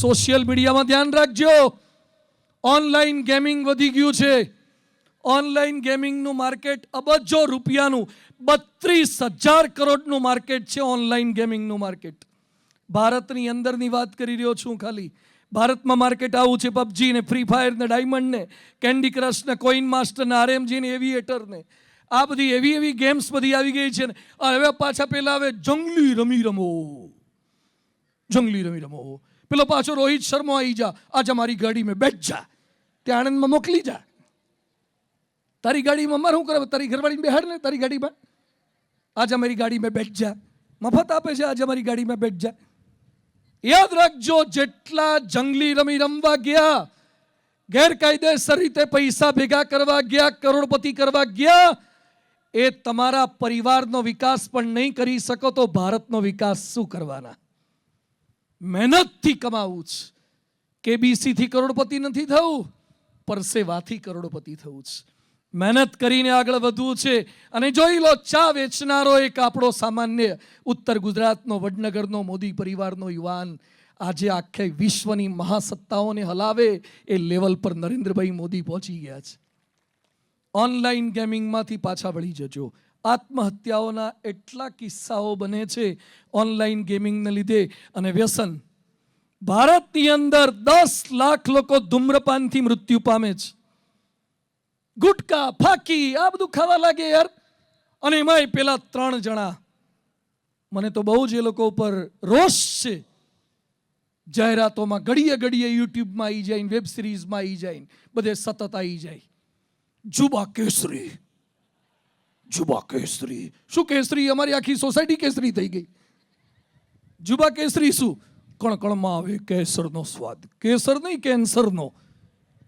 Social મીડિયામાં ધ્યાન રાખજો. ઓનલાઈન ગેમિંગ વધી ગયું છે. ઓનલાઈન ગેમિંગનું માર્કેટ અબજો રૂપિયાનું બત્રીસ હજાર કરોડનું માર્કેટ છે ઓનલાઈન ગેમિંગનું માર્કેટ. ભારતની અંદરની વાત કરી રહ્યો છું ખાલી. ભારતમાં માર્કેટ આવું છે પબજી ને ફ્રી ફાયર ને ડાયમંડ ને કેન્ડી ક્રશ ને કોઈન માસ્ટર ને આરએમજી ને એવિએટર ને. આ બધી એવી એવી ગેમ્સ બધી આવી ગઈ છે ને. હવે પાછા પેલા હવે જંગલી રમી રમો. જંગલી રમી રમો. પેલો પાછો રોહિત શર્મા આવી જા. આજ અમારી ગાડીમાં બેઠ જા. ત્યાં આણંદમાં મોકલી જા. તારી ગાડીમાં મારે શું કરે? તારી ઘરવાળી બેહાડ ને તારી ગાડીમાં? આજ અમારી ગાડીમાં બેઠ જા. મફત આપે છે આજ અમારી ગાડીમાં બેઠ જા. યાદ રાખજો, જેટલા જંગલી રમી રમવા ગયા, ગેરકાયદેસર રીતે પૈસા ભેગા કરવા ગયા, કરોડપતિ કરવા ગયા, એ તમારા પરિવારનો વિકાસ પણ નહીં કરી શકો તો ભારતનો વિકાસ શું કરવાના? મહેનતથી કમાવું છે. કેબીસીથી કરોડપતિ નથી થવું પરસેવાથી કરોડપતિ થવું છે. મહેનત કરીને આગળ વધવું છે. અને જોઈ લો, ચા વેચનારો એક આપણો સામાન્ય ઉત્તર ગુજરાતનો, વડનગરનો, મોદી પરિવારનો યુવાન આજે આખે વિશ્વની મહાસત્તાઓને હલાવે એ લેવલ પર નરેન્દ્રભાઈ મોદી પહોંચી ગયા છે. ઓનલાઈન ગેમિંગમાંથી પાછા વળી જજો. આત્મહત્યાઓના એટલા કિસ્સાઓ બને છે ઓનલાઈન ગેમિંગને લીધે. અને વ્યસન. ભારતની અંદર દસ લાખ લોકો ધૂમ્રપાનથી મૃત્યુ પામે છે. ગુટકા, ફાકી, આ બધું ખાવા લાગે યાર. અને એમાંય પેલા ત્રણ જણા. મને તો બહુ જ એ લોકો ઉપર રોષ છે. જાહેરાતોમાં ઘડીએ ઘડીએ યુટ્યુબમાં આવી જાય વેબ સિરીઝમાં આવી જાય બધે સતત આવી જાય. જુબા કેસરી. જુબા કેસરી. શું કેસરી? અમારી આખી સોસાયટી કેસરી થઈ ગઈ. જુબા કેસરી શું? કણકણમાં આવે કેસરનો સ્વાદ. કેસર નહીં, કેન્સરનો.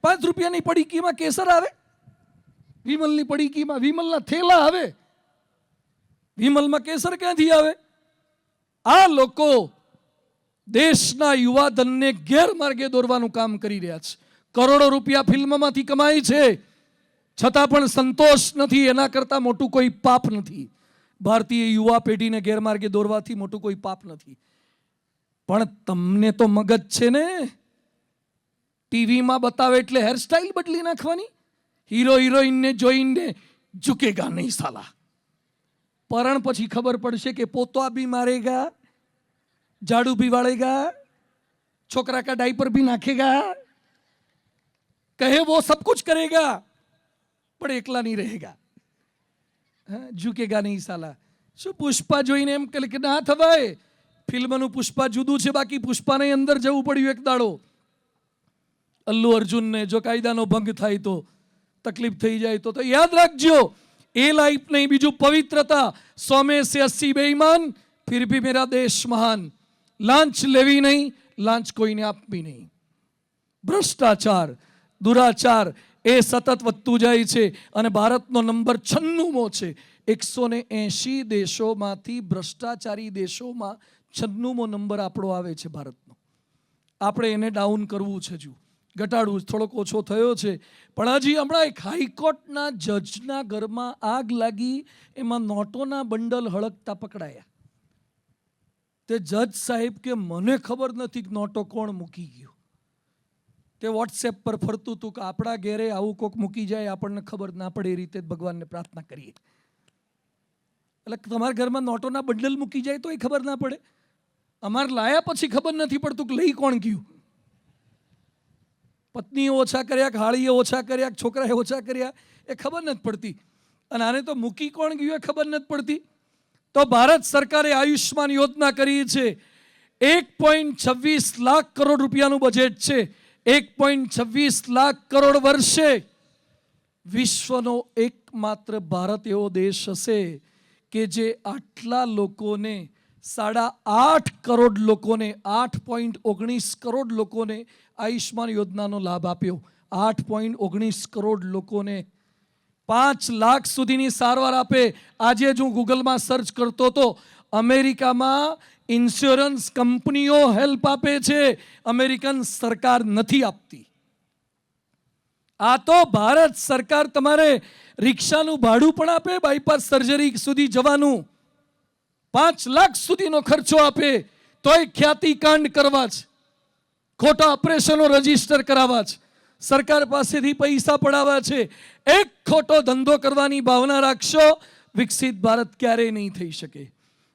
પાંચ રૂપિયાની પડીકીમાં કેસર આવે? વિમલની પડીકીમાં વિમલના થેલા આવે? વિમલમાં કેસર ક્યાંથી આવે? આ લોકો દેશના યુવાધનને ગેરમાર્ગે દોરવાનું કામ કરી રહ્યા છે. કરોડો રૂપિયા ફિલ્મમાંથી કમાય છે. છતાં પણ સંતોષ નથી, એના કરતાં મોટું કોઈ પાપ નથી. ભારતીય યુવા પેઢીને ગેરમાર્ગે દોરવાથી મોટું કોઈ પાપ નથી. પણ તમને તો મગજ છે ને? ટીવીમાં બતાવે એટલે હેરસ્ટાઈલ બદલી નાખવાની? હીરો હિરોઈનને જોઈને ઝુકેગા નહીં સાલા. પરણ પછી ખબર પડશે કે પોતવા બી મારેગા, ઝાડુ બી વાળેગા, છોકરા કા ડાયપર બી નાખેગા. કહે, વો સબ કુછ કરેગા. પણ એકલા નહીં રહેગા હા ઝૂકેગા નહીં સાલા શું પુષ્પા જોઈને એમ કે કે ના થવાય ફિલ્મનું પુષ્પા જુદું છે બાકી પુષ્પાને અંદર જવું પડ્યું એક દાડો અલ્લુ અર્જુનને જો કાયદાનો ભંગ થાય તો તકલીફ થઈ જાય તો તો યાદ રાખજો એ લાઈફ નહીં બીજું પવિત્રતા સોમે સે અસ્સી બેઈમાન ફિર ભી મેરા દેશ મહાન લાંચ લેવી નહીં લાંચ કોઈને આપવી નહીં ભ્રષ્ટાચાર દુરાચાર એ સતત વધતું જાય છે અને ભારતનો નંબર છન્નુમો છે. એકસો ને એંશી દેશોમાંથી ભ્રષ્ટાચારી દેશોમાં છન્નુમો નંબર આપણો આવે છે ભારતનો. આપણે એને ડાઉન કરવું છે જુ ઘટાડવું થોડોક ઓછો થયો છે. પણ હજી હમણાં એક હાઈકોર્ટના જજના ઘરમાં આગ લાગી, એમાં નોટોના બંડલ હળગતા પકડાયા. તે જજ સાહેબ કે મને ખબર નથી કે નોટો કોણ મૂકી ગયું. તે વોટ્સએપ પર ફરતું હતું કે આપણા ઘેરે આવું કોક મૂકી જાય, આપણને ખબર ના પડે એ રીતે ભગવાનને પ્રાર્થના કરીએ. એટલે તમારા ઘરમાં નોટોના બંડલ મૂકી જાય તો એ ખબર ના પડે. અમારે લાયા પછી ખબર નથી પડતું કે લઈ કોણ ગયું. પત્નીએ ઓછા કર્યા હાળીએ ઓછા કર્યા છોકરાએ ઓછા કર્યા, એ ખબર નથી પડતી. અને આને તો મૂકી કોણ ગયું એ ખબર નથી પડતી. તો ભારત સરકારે આયુષ્માન યોજના કરી છે. એક પોઈન્ટ છવ્વીસ લાખ કરોડ રૂપિયાનું બજેટ છે. એક પોઈન્ટ છવ્વીસ લાખ કરોડ વર્ષે વિશ્વનો એકમાત્ર ભારત એવો દેશ હશે કે જે આટલા લોકોને સાડા આઠ કરોડ લોકોને, આઠ પોઈન્ટ ઓગણીસ કરોડ લોકોને આયુષ્માન યોજનાનો લાભ આપ્યો. આઠ પોઈન્ટ ઓગણીસ કરોડ લોકોને પાંચ લાખ સુધીની સારવાર આપે. આજે જ હું ગૂગલમાં સર્ચ કરતો હતો. અમેરિકામાં ઇન્સ્યોરન્સ કંપનીઓ હેલ્પ આપે છે. અમેરિકન સરકાર નથી આપતી. આ તો ભારત સરકાર તમારે રિક્ષાનું ભાડું પણ આપે બાયપાસ સર્જરી સુધી જવાનું. પાંચ લાખ સુધીનો ખર્ચો આપે. તોય ખ્યાતિ કાંડ કરવા છે ખોટા ઓપરેશનો રજિસ્ટર કરાવવા છે સરકાર પાસેથી પૈસા પડાવ્યા છે. એક ખોટો ધંધો કરવાની ભાવના રાખશો, વિકસિત ભારત ક્યારેય નહીં થઈ શકે.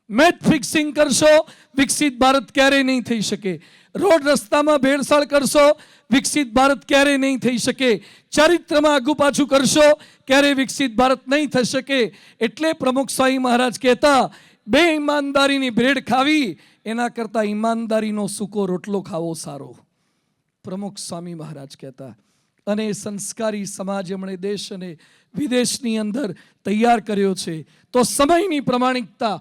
મેચ ફિક્સિંગ કરશો, વિકસિત ભારત ક્યારેય નહીં થઈ શકે. રોડ રસ્તામાં ભેળસાળ કરશો, વિકસિત ભારત ક્યારેય નહીં થઈ શકે. ચરિત્રમાં આગુ પાછું કરશો, ક્યારેય વિકસિત ભારત નહીં થઈ શકે. એટલે પ્રમુખ સ્વામી મહારાજ કહેતા, બે ઈમાનદારીની ભેળ ખાવી, એના કરતાં ઈમાનદારીનો સૂકો રોટલો ખાવો સારો. પ્રમુખ સ્વામી મહારાજ કહેતા, અને સંસ્કારી સમાજ એમણે દેશ અને વિદેશની અંદર તૈયાર કર્યો છે. તો સમયની પ્રમાણિકતા,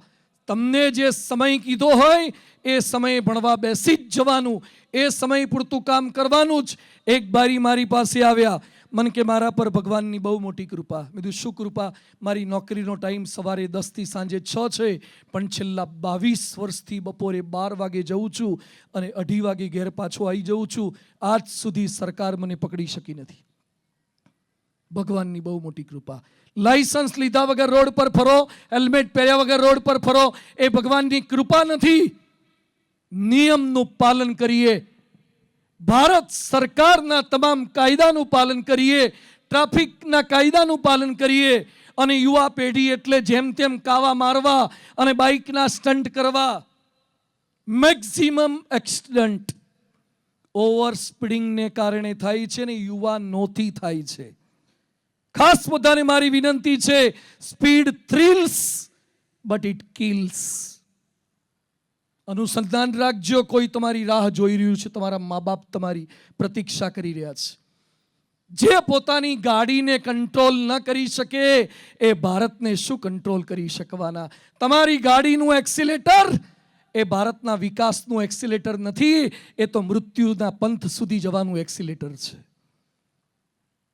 તમને જે સમય કીધો હોય, એ સમયે ભણવા બેસી જ જવાનું. એ સમય પૂરતું કામ કરવાનું જ. એક બારી મારી પાસે આવ્યા. મન કે મારા પર ભગવાનની બહુ મોટી કૃપા. મેં શું કૃપા? મારી નોકરીનો ટાઈમ સવારે દસથી સાંજે છ છે, પણ છેલ્લા બાવીસ વર્ષથી બપોરે બાર વાગે જઉં છું અને અઢી વાગે ઘેર પાછો આવી જઉં છું. આજ સુધી સરકાર મને પકડી શકી નથી. ભગવાનની બહુ મોટી કૃપા. લાયસન્સ લીધા વગર રોડ પર ફરો, હેલ્મેટ પહેર્યા વગર રોડ પર ફરો. એ ભગવાનની કૃપા નથી. નિયમનું પાલન કરીએ ભારત સરકારના તમામ કાયદાનું પાલન કરીએ, ટ્રાફિકના કાયદાનું પાલન કરીએ અને યુવા પેઢી એટલે જેમ તેમ કાવા મારવા અને બાઇકના સ્ટન્ટ કરવા. મેક્સિમમ એક્સિડન્ટ ઓવર સ્પીડિંગને કારણે થાય છે ને યુવાનોથી થાય છે. ખાસ બધાને મારી વિનંતી છે, speed thrills, but it kills. અનુસંધાન રાખજો, કોઈ તમારી રાહ જોઈ રહ્યું છે, તમારા મા બાપ તમારી પ્રતીક્ષા કરી રહ્યા છે. જે પોતાની ગાડીને કંટ્રોલ ન કરી શકે, એ ભારતને શું કંટ્રોલ કરી શકવાના? તમારી ગાડીનું એક્સિલેટર, એ ભારતના વિકાસનું એક્સિલેટર નથી, એ તો મૃત્યુના પંથ સુધી જવાનું એક્સિલેટર છે.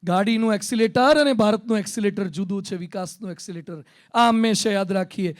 ગાડીનું એક્સિલેટર અને ભારતનું એક્સિલેટર જુદું છે, વિકાસનું એક્સિલેટર. આ હંમેશા યાદ રાખીએ.